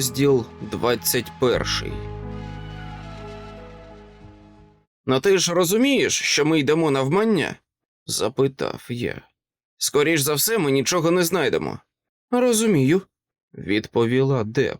Розділ 21 Ну ти ж розумієш, що ми йдемо навмання? запитав я. Скоріш за все, ми нічого не знайдемо. Розумію, відповіла Деб.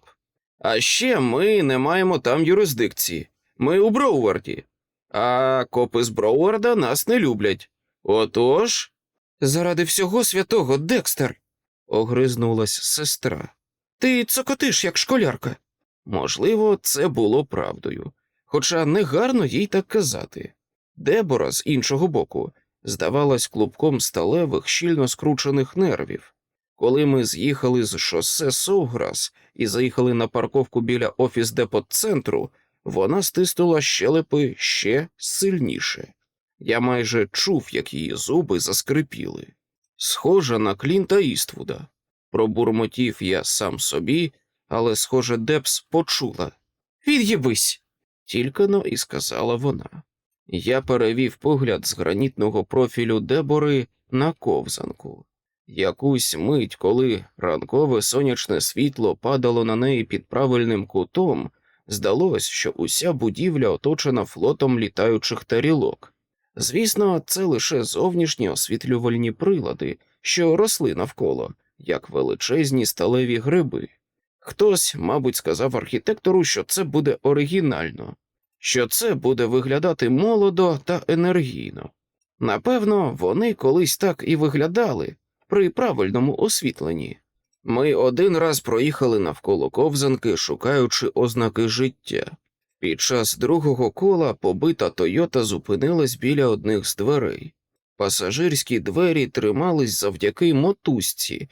А ще ми не маємо там юрисдикції. Ми у Броуарді. А копи з Броуарда нас не люблять. Отож. Заради всього святого, Декстер, огризнулась сестра. Ти цокотиш, як школярка. Можливо, це було правдою, хоча негарно їй так казати. Дебора, з іншого боку, здавалась клубком сталевих, щільно скручених нервів. Коли ми з'їхали з шосе Совграс і заїхали на парковку біля офіс депот-центру, вона стиснула щелепи ще сильніше. Я майже чув, як її зуби заскрипіли. Схожа на Клінта Іствуда. Пробурмотів я сам собі, але, схоже, Депс почула. Від'їбись, тільки но і сказала вона. Я перевів погляд з гранітного профілю Дебори на ковзанку. Якусь мить, коли ранкове сонячне світло падало на неї під правильним кутом, здалось, що уся будівля оточена флотом літаючих тарілок. Звісно, це лише зовнішні освітлювальні прилади, що росли навколо, як величезні сталеві гриби. Хтось, мабуть, сказав архітектору, що це буде оригінально, що це буде виглядати молодо та енергійно. Напевно, вони колись так і виглядали при правильному освітленні. Ми один раз проїхали навколо ковзанки, шукаючи ознаки життя. Під час другого кола побита Тойота зупинилась біля одних з дверей. Пасажирські двері тримались завдяки мотузці.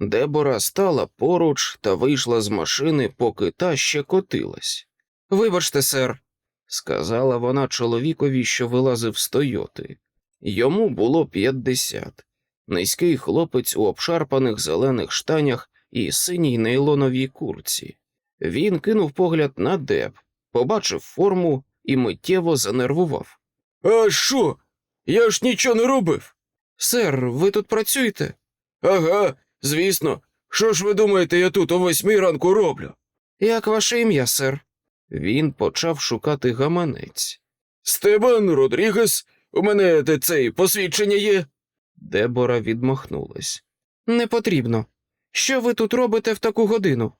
Дебора стала поруч та вийшла з машини, поки та ще котилась. Вибачте, сер, сказала вона чоловікові, що вилазив з Тойоти. Йому було п'ятдесят. Низький хлопець у обшарпаних зелених штанях і синій нейлоновій курці. Він кинув погляд на Деб, побачив форму і миттєво занервував. А що? Я ж нічого не робив. Сер, ви тут працюєте? Ага, звісно. Що ж ви думаєте, я тут о восьмій ранку роблю? Як ваше ім'я, сер? Він почав шукати гаманець. Стебан Родрігес, у мене те цей посвідчення є. Дебора відмахнулась. Не потрібно. Що ви тут робите в таку годину?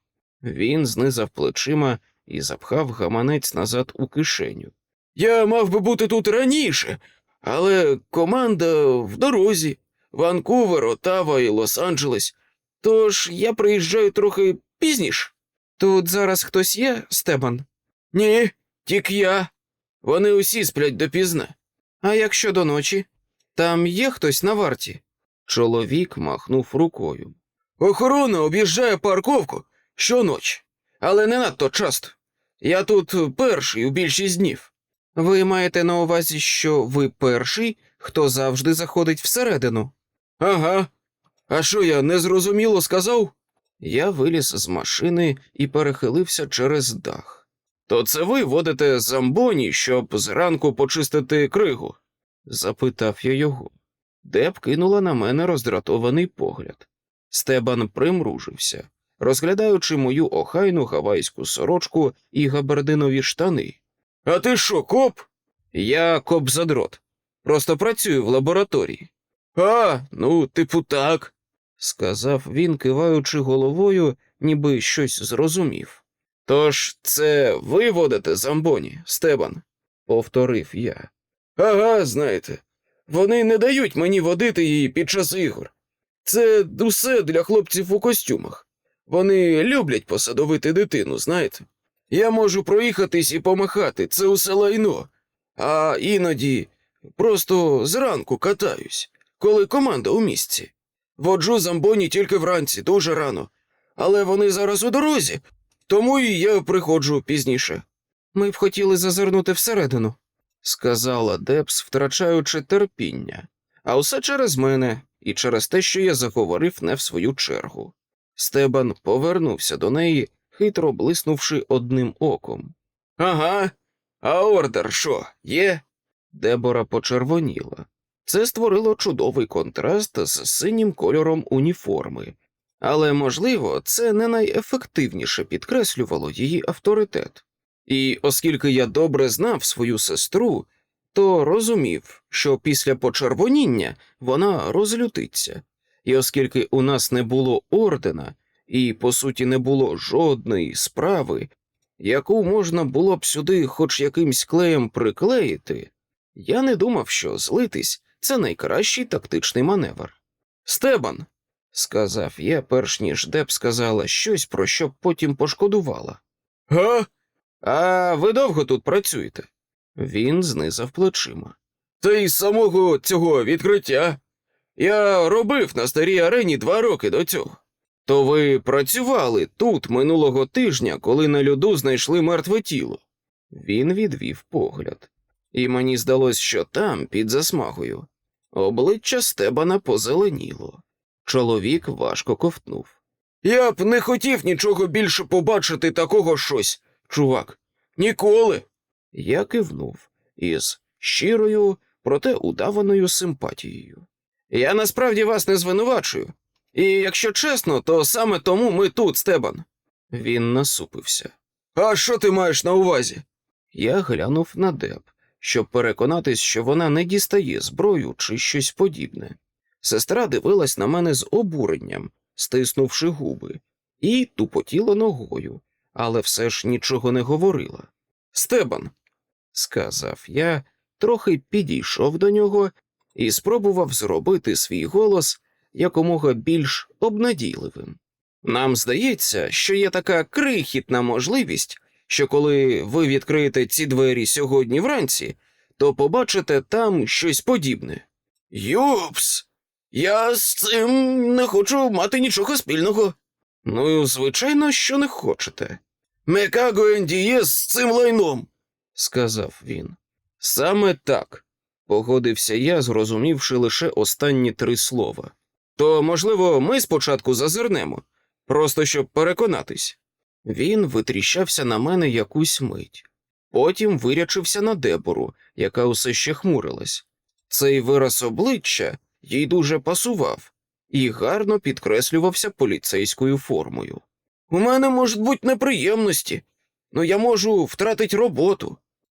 Він знизав плечима і запхав гаманець назад у кишеню. Я мав би бути тут раніше, але команда в дорозі, Ванкувер, Отава і Лос-Анджелес. Тож я приїжджаю трохи пізніше. Тут зараз хтось є, Стебан? Ні, тільки я. Вони усі сплять допізна. А якщо до ночі? Там є хтось на варті? Чоловік махнув рукою. Охорона об'їжджає парковку щоночі, але не надто часто. Я тут перший у більшість днів. Ви маєте на увазі, що ви перший, хто завжди заходить всередину? Ага. А що я незрозуміло сказав? Я виліз з машини і перехилився через дах. То це ви водите замбоні, щоб зранку почистити кригу? запитав я його. Деб кинула на мене роздратований погляд. Стебан примружився, розглядаючи мою охайну гавайську сорочку і габардинові штани. А ти що, коп? Я коп задрот. Просто працюю в лабораторії. А, ну, типу, так, сказав він, киваючи головою, ніби щось зрозумів. Тож це ви водите замбоні, Стебан, повторив я. Ага, знаєте, вони не дають мені водити її під час ігор. Це усе для хлопців у костюмах. Вони люблять посадовити дитину, знаєте. Я можу проїхатись і помахати, це усе лайно, а іноді просто зранку катаюсь, коли команда у місці. Воджу замбоні тільки вранці, дуже рано, але вони зараз у дорозі, тому і я приходжу пізніше. Ми б хотіли зазирнути всередину, сказала Депс, втрачаючи терпіння, а усе через мене і через те, що я заговорив не в свою чергу. Стебан повернувся до неї, хитро блиснувши одним оком. Ага, а ордер що, є? Дебора почервоніла. Це створило чудовий контраст з синім кольором уніформи. Але, можливо, це не найефективніше підкреслювало її авторитет. І оскільки я добре знав свою сестру, то розумів, що після почервоніння вона розлютиться, і оскільки у нас не було ордена, і, по суті, не було жодної справи, яку можна було б сюди хоч якимсь клеєм приклеїти, я не думав, що злитись це найкращий тактичний маневр. Стебан, сказав я, перш ніж Деб сказала щось, про що потім пошкодувала. Га? А ви довго тут працюєте? Він знизав плечима. Та й самого цього відкриття. Я робив на старій арені два роки до цього. То ви працювали тут минулого тижня, коли на льоду знайшли мертве тіло. Він відвів погляд, і мені здалось, що там, під засмагою, обличчя Стебана позеленіло. Чоловік важко ковтнув. Я б не хотів нічого більше побачити такого щось, чувак. Ніколи. Я кивнув із щирою, проте удаваною симпатією. Я насправді вас не звинувачую. І якщо чесно, то саме тому ми тут, Стебан. Він насупився. А що ти маєш на увазі? Я глянув на Деб, щоб переконатись, що вона не дістає зброю чи щось подібне. Сестра дивилась на мене з обуренням, стиснувши губи, і тупотіла ногою, але все ж нічого не говорила. Стебан, сказав я, трохи підійшов до нього і спробував зробити свій голос якомога більш обнадійливим. Нам здається, що є така крихітна можливість, що коли ви відкриєте ці двері сьогодні вранці, то побачите там щось подібне. Юпс, я з цим не хочу мати нічого спільного. Ну, звичайно, що не хочете. Мекаго Ендієс з цим лайном, сказав він. Саме так, погодився я, зрозумівши лише останні три слова. То, можливо, ми спочатку зазирнемо, просто щоб переконатись. Він витріщався на мене якусь мить, потім вирячився на дебору, яка усе ще хмурилась. Цей вираз обличчя їй дуже пасував і гарно підкреслювався поліцейською формою. У мене можуть бути неприємності, ну я можу втратити роботу.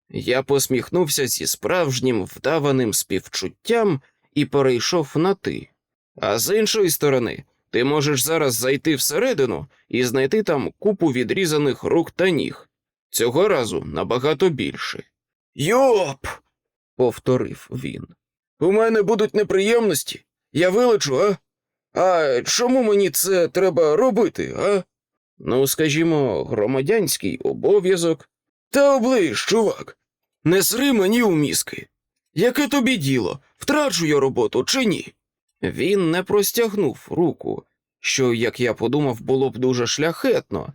Я посміхнувся зі справжнім вдаваним співчуттям і перейшов на ти. А з іншої сторони, ти можеш зараз зайти всередину і знайти там купу відрізаних рук та ніг. Цього разу набагато більше. Йоп. повторив він. У мене будуть неприємності. Я вилечу, а? А чому мені це треба робити, а? Ну, скажімо, громадянський обов'язок. Та оближ, чувак. Не сри мені у мізки. Яке тобі діло? Втрачу я роботу чи ні? Він не простягнув руку, що, як я подумав, було б дуже шляхетно,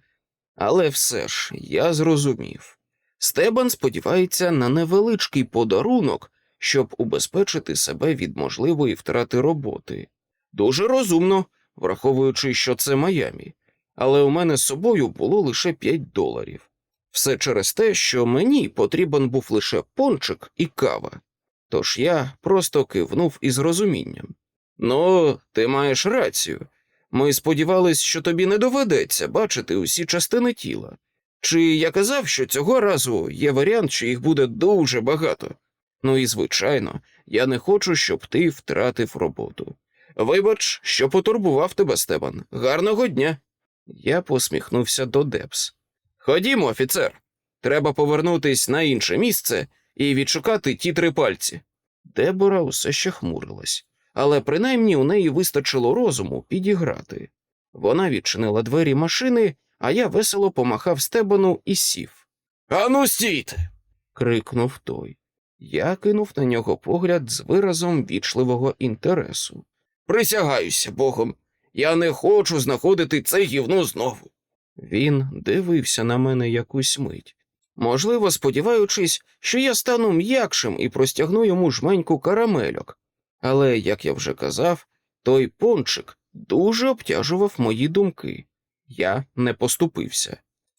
але все ж я зрозумів. Стебан сподівається на невеличкий подарунок, щоб убезпечити себе від можливої втрати роботи. Дуже розумно, враховуючи, що це Майамі, але у мене з собою було лише 5 доларів. Все через те, що мені потрібен був лише пончик і кава. Тож я просто кивнув із розумінням. Ну, ти маєш рацію. Ми сподівались, що тобі не доведеться бачити усі частини тіла. Чи я казав, що цього разу є варіант, що їх буде дуже багато. Ну і звичайно, я не хочу, щоб ти втратив роботу. Вибач, що потурбував тебе, Стебан. Гарного дня. Я посміхнувся до Депс. Ходімо, офіцер. Треба повернутись на інше місце і відшукати ті три пальці. Дебора усе ще хмурилась, але принаймні у неї вистачило розуму підіграти. Вона відчинила двері машини, а я весело помахав Стебану і сів. Ану, стійте. крикнув той. Я кинув на нього погляд з виразом вічливого інтересу. Присягаюся Богом, я не хочу знаходити це гівно знову. Він дивився на мене якусь мить, можливо, сподіваючись, що я стану м'якшим і простягну йому жменьку карамельок. Але, як я вже казав, той пончик дуже обтяжував мої думки. Я не поступився.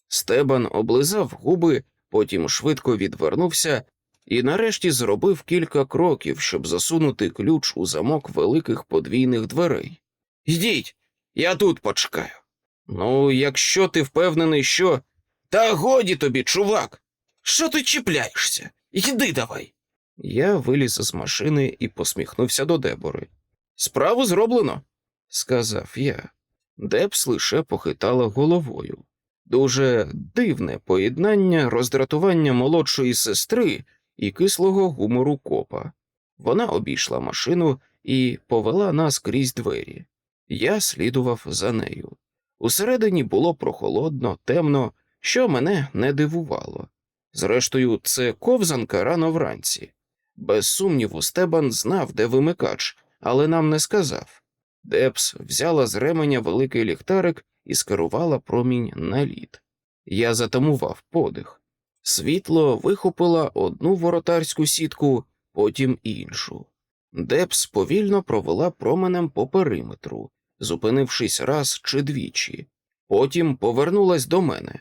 Стебан облизав губи, потім швидко відвернувся і нарешті зробив кілька кроків, щоб засунути ключ у замок великих подвійних дверей. Йдіть, Я тут почекаю. Ну, якщо ти впевнений, що. Та годі тобі, чувак. Що ти чіпляєшся? Йди давай. Я виліз з машини і посміхнувся до Дебори. Справу зроблено, сказав я. Депс лише похитала головою. Дуже дивне поєднання роздратування молодшої сестри і кислого гумору копа. Вона обійшла машину і повела нас крізь двері. Я слідував за нею. Усередині було прохолодно, темно, що мене не дивувало. Зрештою, це ковзанка рано вранці. Без сумніву, Стебан знав, де вимикач, але нам не сказав. Депс взяла з ременя великий ліхтарик і скерувала промінь на лід. Я затамував подих. Світло вихопило одну воротарську сітку, потім іншу. Депс повільно провела променем по периметру, зупинившись раз чи двічі. Потім повернулась до мене.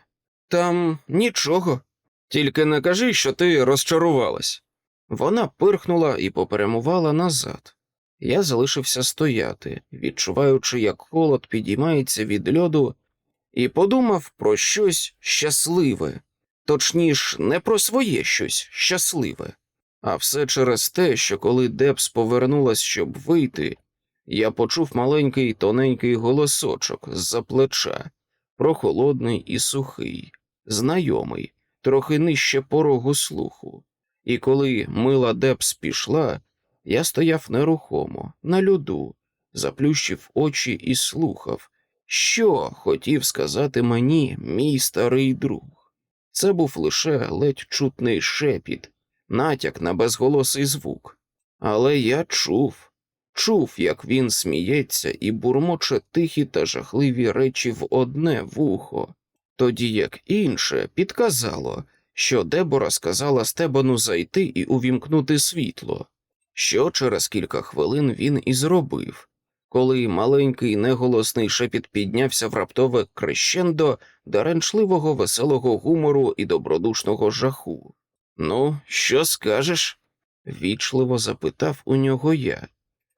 Там нічого. Тільки не кажи, що ти розчарувалась. Вона пирхнула і поперемувала назад. Я залишився стояти, відчуваючи, як холод підіймається від льоду, і подумав про щось щасливе, точніш, не про своє щось щасливе, а все через те, що коли Депс повернулась, щоб вийти, я почув маленький тоненький голосочок з-за плеча, прохолодний і сухий, знайомий, трохи нижче порогу слуху. І коли мила Депс пішла, я стояв нерухомо, на льоду, заплющив очі і слухав, що хотів сказати мені мій старий друг. Це був лише ледь чутний шепіт, натяк на безголосий звук. Але я чув, чув, як він сміється і бурмоче тихі та жахливі речі в одне вухо, тоді як інше підказало, що Дебора сказала Стебану зайти і увімкнути світло, що через кілька хвилин він і зробив, коли маленький неголосний шепіт піднявся в раптове крещендо даренчливого веселого гумору і добродушного жаху. Ну, що скажеш? вічливо запитав у нього я,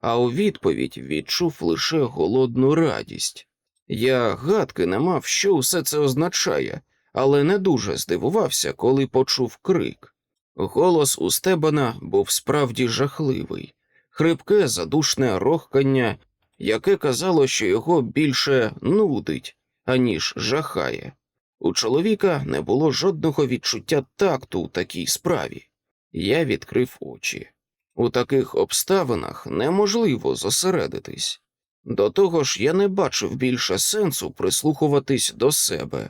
а у відповідь відчув лише голодну радість. Я гадки не мав, що усе це означає, але не дуже здивувався, коли почув крик. Голос у Стебана був справді жахливий, хрипке, задушне рохкання, яке казало, що його більше нудить, аніж жахає. У чоловіка не було жодного відчуття такту у такій справі. Я відкрив очі. У таких обставинах неможливо зосередитись. До того ж, я не бачив більше сенсу прислухуватись до себе.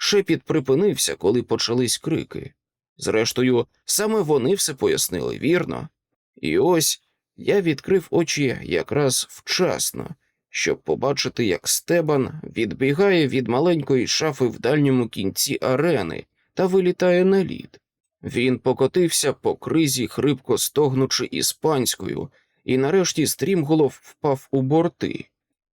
Шепіт припинився, коли почались крики. Зрештою, саме вони все пояснили, вірно? І ось я відкрив очі якраз вчасно, щоб побачити, як Стебан відбігає від маленької шафи в дальньому кінці арени та вилітає на лід. Він покотився по кризі, хрипко стогнучи іспанською, і нарешті стрімголов впав у борти.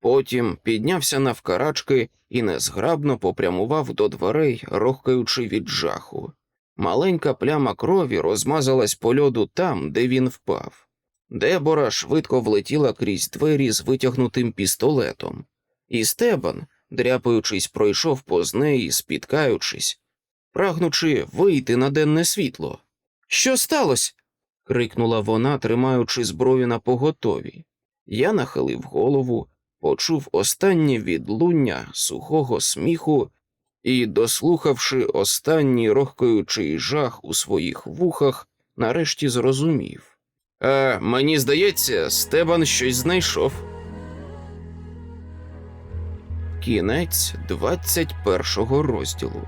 Потім піднявся навкарачки і незграбно попрямував до дверей, рохкаючи від жаху. Маленька пляма крові розмазалась по льоду там, де він впав. Дебора швидко влетіла крізь двері з витягнутим пістолетом, і Стебан, дряпаючись, пройшов поз неї, спіткаючись, прагнучи вийти на денне світло. Що сталося? крикнула вона, тримаючи зброю на поготові. Я нахилив голову, почув останнє відлуння сухого сміху і, дослухавши останній рохкаючий жах у своїх вухах, нарешті зрозумів. «Е, мені здається, Стебан щось знайшов. Кінець 21 розділу.